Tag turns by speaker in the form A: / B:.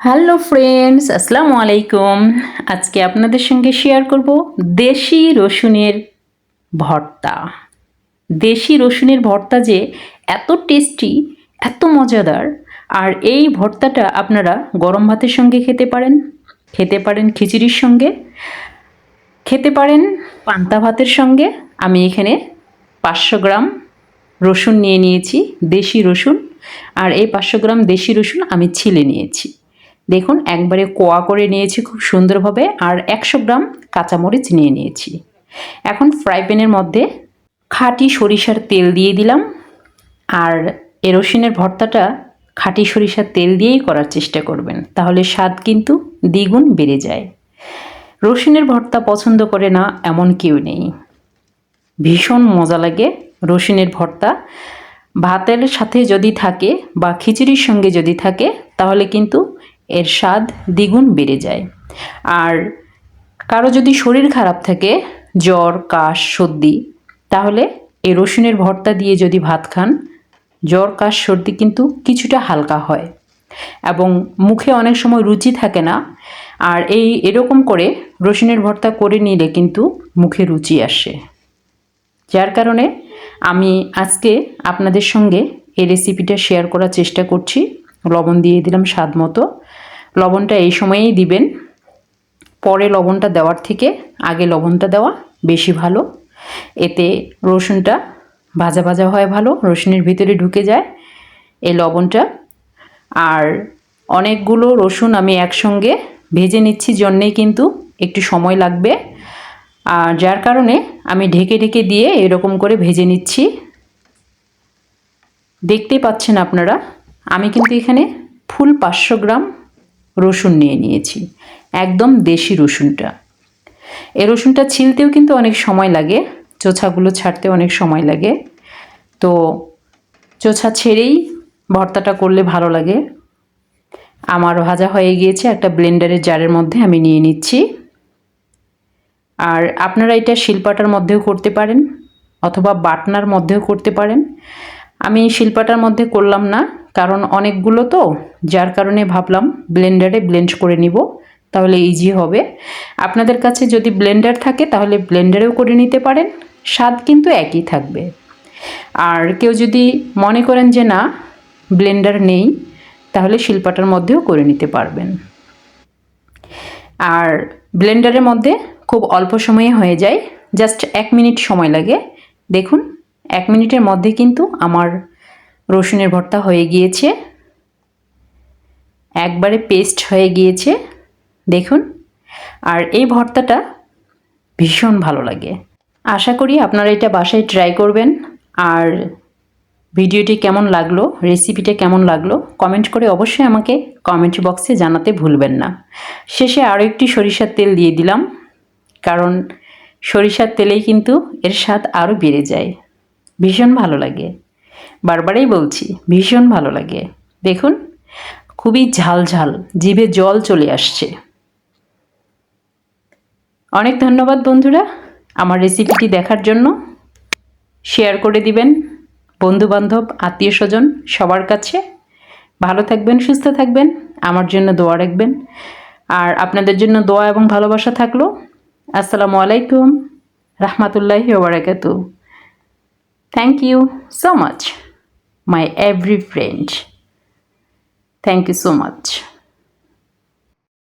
A: Hello friends আসসালামু আলাইকুম আজকে আপনাদের সঙ্গে শেয়ার করব দেশি রসুনের ভর্তা। দেশি রসুনের ভর্তা যে এত টেস্টি এত মজাদার, আর এই ভর্তাটা আপনারা গরম ভাতের সঙ্গে খেতে পারেন। খেতে পারেন খিচুড়ির সঙ্গে, খেতে পারেন পান্তা ভাতের সঙ্গে। আমি এখানে পাঁচশো গ্রাম রসুন নিয়ে নিয়েছি, দেশি রসুন। আর এই পাঁচশো গ্রাম দেশি রসুন আমি ছিলে নিয়েছি। দেখুন, একবারে কোয়া করে নিয়েছি খুব সুন্দরভাবে আর একশো গ্রাম কাঁচামরিচ নিয়ে নিয়েছি। এখন ফ্রাই প্যানের মধ্যে খাঁটি সরিষার তেল দিয়ে দিলাম আর এ রসুনের ভর্তাটা খাঁটি সরিষার তেল দিয়েই করার চেষ্টা করবেন, তাহলে স্বাদ কিন্তু দ্বিগুণ বেড়ে যায়। রসুনের ভর্তা পছন্দ করে না এমন কেউ নেই। ভীষণ মজা লাগে রসুনের ভর্তা। ভাতের সাথে যদি থাকে বা খিচুড়ির সঙ্গে যদি থাকে, তাহলে কিন্তু এর স্বাদ দ্বিগুণ বেড়ে যায়। আর কারও যদি শরীর খারাপ থাকে, জ্বর, কাশ, সর্দি, তাহলে এই রসুনের ভর্তা দিয়ে যদি ভাত খান, জ্বর, কাশ, সর্দি কিন্তু কিছুটা হালকা হয় এবং মুখে অনেক সময় রুচি থাকে না। আর এই এরকম করে রসুনের ভর্তা করে নিলে কিন্তু মুখে রুচি আসে। যার কারণে আমি আজকে আপনাদের সঙ্গে এই রেসিপিটা শেয়ার করার চেষ্টা করছি। লবণ দিয়ে দিলাম স্বাদ মতো। লবণটা এই সময়েই দিবেন। পরে লবণটা দেওয়ার থেকে আগে লবণটা দেওয়া বেশি ভালো। এতে রসুনটা ভাজা ভাজা হয় ভালো, রসুনের ভিতরে ঢুকে যায় এই লবণটা। আর অনেকগুলো রসুন আমি একসঙ্গে ভেজে নিচ্ছি, জন্যেই কিন্তু একটু সময় লাগবে। আর যার কারণে আমি ঢেকে ঢেকে দিয়ে এরকম করে ভেজে নিচ্ছি। দেখতেই পাচ্ছেন আপনারা, আমি কিন্তু এখানে ফুল পাঁচশো গ্রাম রসুন নিয়ে নিয়েছি। একদম দেশি রসুনটা। এ রসুনটা ছিলতেও কিন্তু অনেক সময় লাগে, চোছাগুলো ছাড়তে অনেক সময় লাগে। তো চোছা ছেড়েই ভর্তাটা করলে ভালো লাগে। আমার ভাজা হয়ে গিয়েছে, একটা ব্লেন্ডারের জারের মধ্যে আমি নিয়ে নিচ্ছি। আর আপনারা এটা শিলপাটার মধ্যেও করতে পারেন, অথবা বাটনার মধ্যেও করতে পারেন। আমি শিলপাটার মধ্যে করলাম না। কারণ অনেকগুলো তো, যার কারণে ভাবলাম ব্লেন্ডারে ব্লেন্ড করে নিব, তাহলে ইজি হবে। আপনাদের কাছে যদি ব্লেন্ডার থাকে, তাহলে ব্লেন্ডারেও করে নিতে পারেন, স্বাদ কিন্তু একই থাকবে। আর কেউ যদি মনে করেন যে না, ব্লেন্ডার নেই, তাহলে শিলপাটার মধ্যেও করে নিতে পারবেন। আর ব্লেন্ডারের মধ্যে খুব অল্প সময়ে হয়ে যায়, জাস্ট এক মিনিট সময় লাগে। দেখুন, এক মিনিটের মধ্যে কিন্তু আমার রসুনের ভর্তা হয়ে গিয়েছে। একবারে পেস্ট হয়ে গিয়েছে। দেখুন, আর এই ভর্তাটা ভীষণ ভালো লাগে। আশা করি আপনারা এটা বাসায় ট্রাই করবেন। আর ভিডিওটি কেমন লাগল রেসিপিটা কেমন লাগল কমেন্ট করে অবশ্যই আমাকে কমেন্ট বক্সে জানাতে ভুলবেন না। শেষে আরও একটি সরিষার তেল দিয়ে দিলাম, কারণ সরিষার তেলেই কিন্তু এর স্বাদ আরও বেড়ে যায়। ভীষণ ভালো লাগে। বারবারই বলছি, ভীষণ ভালো লাগে। দেখুন, খুবই ঝাল ঝাল, জিভে জল চলে আসছে। অনেক ধন্যবাদ বন্ধুরা, আমার রেসিপিটি দেখার জন্য। শেয়ার করে দিবেন বন্ধুবান্ধব আত্মীয় স্বজন সবার কাছে। ভালো থাকবেন, সুস্থ থাকবেন, আমার জন্য দোয়া রাখবেন। আর আপনাদের জন্য দোয়া এবং ভালোবাসা থাকল। আসসালামু আলাইকুম, রহমতুল্লাহি ওবরাকাতু thank you so much my every friend thank you so much